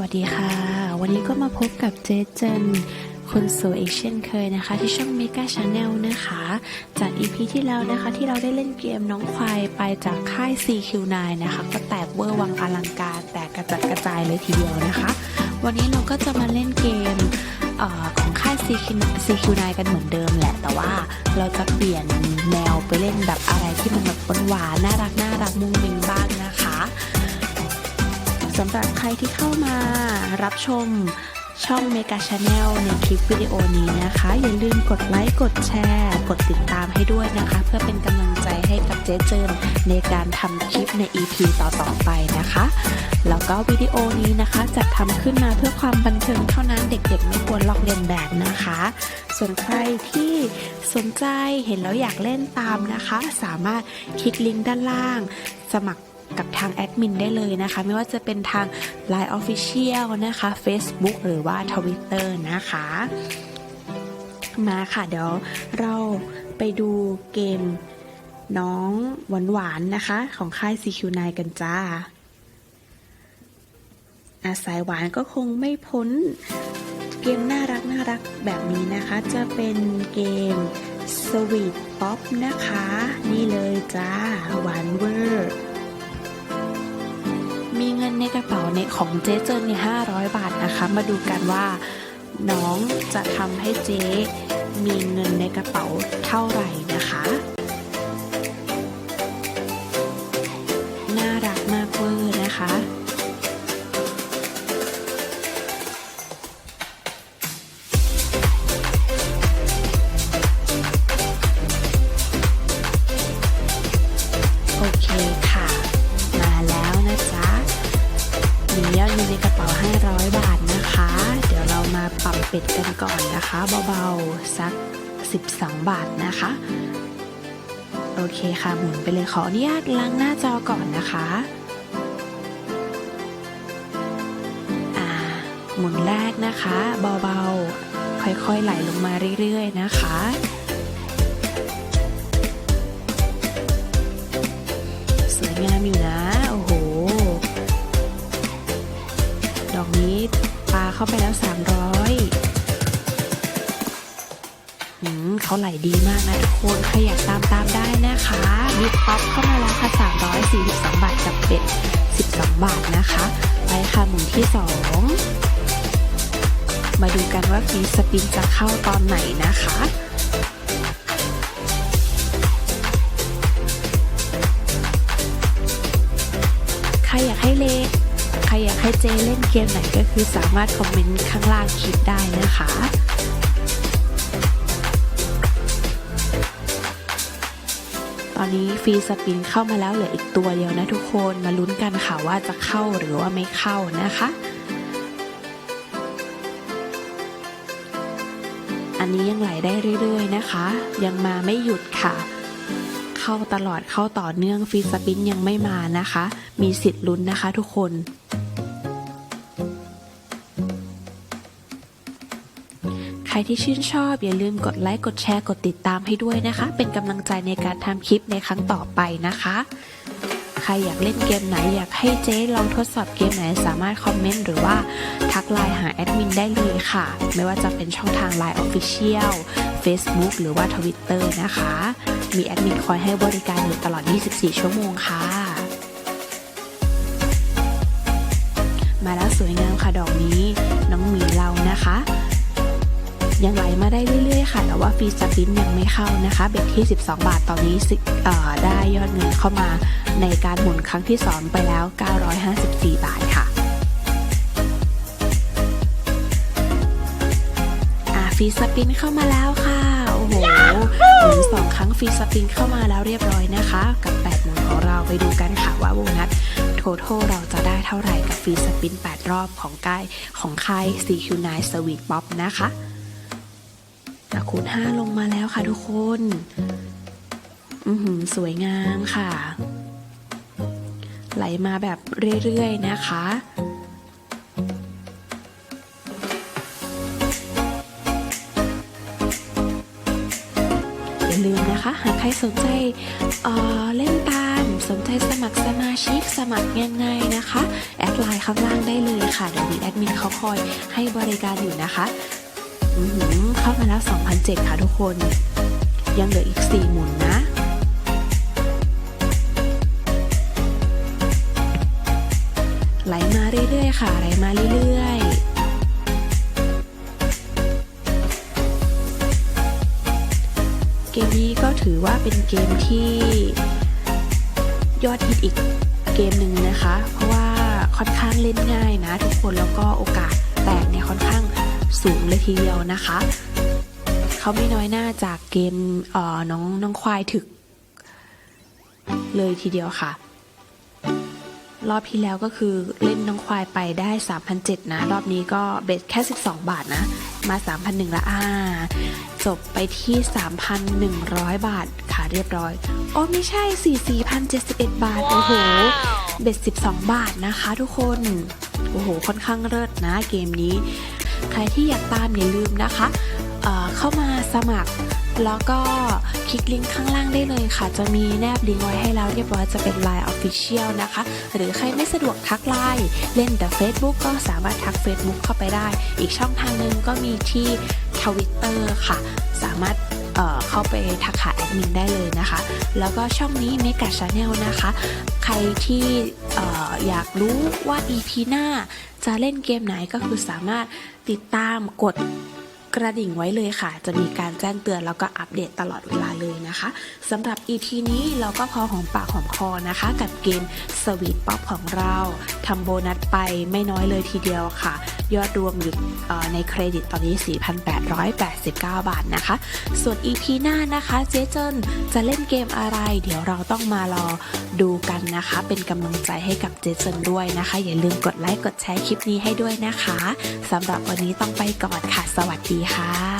วัสดีค่ะ วันนี้ก็มาพบกับเจเจนคนสวยอีกเช่นเคยนะคะ ที่ช่อง Mega Channel นะคะ จาก EP ที่แล้วนะคะ ที่เราได้เล่นเกมน้องควายไปจากค่าย CQ9 นะคะ ก็แตกเวอร์วังอลังการ แตกกระจัดกระจายเลยทีเดียวนะคะ วันนี้เราก็จะมาเล่นเกมเออของค่าย CQ CQ9 กันเหมือนเดิมแหละ แต่ว่าเราจะเปลี่ยนแนวไปเล่นแบบอะไรที่มันแบบหวานน่ารักน่ารักมุ้งมิ้งบ้างนะคะ สำหรับใครที่เข้ามารับชมช่อง Mega Channel ในคลิปวิดีโอนี้นะคะ อย่าลืมกดไลค์กดแชร์ กดติดตามให้ด้วยนะคะ เพื่อเป็นกำลังใจให้กับเจ๊เจินในการทำคลิปใน EP ต่อๆไปนะคะ แล้วก็วิดีโอนี้นะคะจัดทำขึ้นมาเพื่อความบันเทิงเท่านั้นเด็กๆ ไม่ควรลอกเลียนแบบนะคะ ส่วนใครที่สนใจเห็นแล้วอยากเล่นตามนะคะ สามารถคลิกลิงก์ด้านล่าง สมัคร กับทางแอดมินได้เลยนะคะ ไม่ว่าจะเป็นทาง Line Official นะคะ Facebook หรือว่า Twitter นะคะ มาค่ะเดี๋ยวเราไปดูเกมน้องหวานๆนะคะ ของค่าย CQ9 กันจ้า อาสายหวานก็คงไม่พ้นเกมน่ารักน่ารักแบบนี้นะคะ จะเป็นเกม Sweet Pop นะคะ นี่เลยจ้าหวานเวอร์ ในกระเป๋าในของเจ๊เจินเนี่ย500บาทนะคะ มาดูกันว่าน้องจะทำให้เจ๊มีเงินในกระเป๋าเท่าไหร่นะคะ น่ารักมากเวอร์นะคะโอเคค่ะ เป็ดกันก่อนนะคะเบาๆสัก 12 บาทนะคะ โอเคค่ะหมุนไปเลยขออนุญาตล้างหน้าจอก่อนนะคะอ่าหมุนแรกนะคะเบาๆค่อยๆไหลลงมาเรื่อยๆนะคะสวยงามอยู่นะ โอ้โห ดอกนี้ปลาเข้าไปแล้ว 300 หืมเขาไหลดีมากนะทุกคนใครอยากตามตามได้นะคะบิดป๊อปเข้ามาแล้วค่ะ342 บาทกับเป็ด 12 บาทนะคะ ไปค่ะหมุนที่ 2 มาดูกันว่าฟีสปินจะเข้าตอนไหนนะคะ เจเล่นเกมไหนก็คือสามารถคอมเมนต์ข้างล่างคลิปได้นะคะตอนนี้ฟรีสปินเข้ามาแล้วเหลืออีกตัวเดียวนะทุกคนมาลุ้นกันค่ะว่าจะเข้าหรือว่าไม่เข้านะคะ อันนี้ยังไหลได้เรื่อยๆนะคะ ยังมาไม่หยุดค่ะ เข้าตลอดเข้าต่อเนื่องฟรีสปินยังไม่มานะคะ มีสิทธิ์ลุ้นนะคะทุกคน ที่ชื่นชอบ อย่าลืมกดไลค์กดแชร์กดติดตามให้ด้วยนะคะ เป็นกำลังใจในการทำคลิปในครั้งต่อไปนะคะ ใครอยากเล่นเกมไหนอยากให้เจ๊ลองทดสอบเกมไหนสามารถคอมเมนต์หรือว่าทักไลน์หาแอดมินได้เลยค่ะ ไม่ว่าจะเป็นช่องทาง Line Official Facebook หรือว่า Twitter นะคะ มีแอดมินคอยให้บริการอยู่ตลอด 24 ชั่วโมงค่ะ ยังไหลมาได้เรื่อยๆ ค่ะ แต่ว่าฟรีสปินยังไม่เข้านะคะ เบ็ดที่ 12 บาทตอนนี้ได้ยอดเงินเข้ามาในการหมุนครั้งที่ 2 ไปแล้ว 954 บาทค่ะฟีสปินเข้ามาแล้วค่ะ โอ้โหหมุนสองครั้งฟีสปินเข้ามาแล้วเรียบร้อยนะคะ กับ8หมุนของเราไปดูกันค่ะว่าโบนัสโททเราจะได้เท่าไหร่กับฟีสปิน 8 รอบของกายของค่าย CQ9 Sweet Pop นะคะ อะคูณ5ลงมาแล้วค่ะทุกคนอือหือสวยงามค่ะ ไหลมาแบบเรื่อยๆนะคะอย่าลืมนะคะหากใครสนใจเออเล่นตามสนใจสมัครสมาชิกสมัครง่ายๆนะคะ แอดไลน์ข้างล่างได้เลยค่ะเดี๋ยวมีแอดมินเขาคอยให้บริการอยู่นะคะ เข้ามาแล้ว2,007ค่ะทุกคน ยังเหลืออีก 4 หมุนนะไหลมาเรื่อยๆค่ะไหลมาเรื่อยๆ เกมนี้ก็ถือว่าเป็นเกมที่ยอดฮิตอีกเกมหนึ่งนะคะ เพราะว่าค่อนข้างเล่นง่ายนะทุกคนแล้วก็โอกาสแตกเนี่ยค่อนข้าง สูงเลยทีเดียวนะคะ เขาไม่น้อยหน้าจากเกมเออน้องน้องควายถึก เลยทีเดียวค่ะ รอบที่แล้วก็คือเล่นน้องควายไปได้3,007นะ รอบนี้ก็เบ็ดแค่ 12 บาทนะ มา 3,001ละอ่าจบไปที่ 3,100 บาทค่ะเรียบร้อยโอ้ไม่ใช่ 4,4,071 บาท โอ้โห เบ็ด 12 บาทนะคะทุกคน โอ้โห ค่อนข้างเลิศนะเกมนี้ ใครที่อยากตามอย่าลืมนะคะเเข้ามาสมัคร แล้วก็คลิกลิงก์ข้างล่างได้เลยค่ะ จะมีแนบลิงก์ไว้ให้แล้วเรียบร้อยจะเป็น Line Official นะคะ หรือใครไม่สะดวกทักไลน์เล่นแต่ Facebook ก็สามารถทัก Facebook เข้าไปได้ อีกช่องทางหนึ่งก็มีที่ Twitter ค่ะ สามารถ เเข้าไปทักหาแอดมินได้เลยนะคะ แล้วก็ช่องนี้ Mega Channel นะคะ ใครที่เอ่ออยากรู้ว่า EP หน้าจะเล่นเกมไหนก็คือสามารถติดตามกด กระดิ่งไว้เลยค่ะ จะมีการแจ้งเตือนแล้วก็อัปเดตตลอดเวลาเลยนะคะสำหรับ EP นี้เราก็พอหอมปากหอมคอนะคะ กับเกม Sweet Pop ของเราทำโบนัสไปไม่น้อยเลยทีเดียวค่ะ ยอดรวมอยู่ในเครดิตตอนนี้ 4,889 บาทนะคะ ส่วน EP หน้านะคะเจ๊เจินจะเล่นเกมอะไร เดี๋ยวเราต้องมารอดูกันนะคะ เป็นกำลังใจให้กับเจ๊เจินด้วยนะคะ อย่าลืมกดไลค์กดแชร์คลิปนี้ให้ด้วยนะคะสำหรับวันนี้ต้องไปก่อนค่ะ สวัสดีค่ะ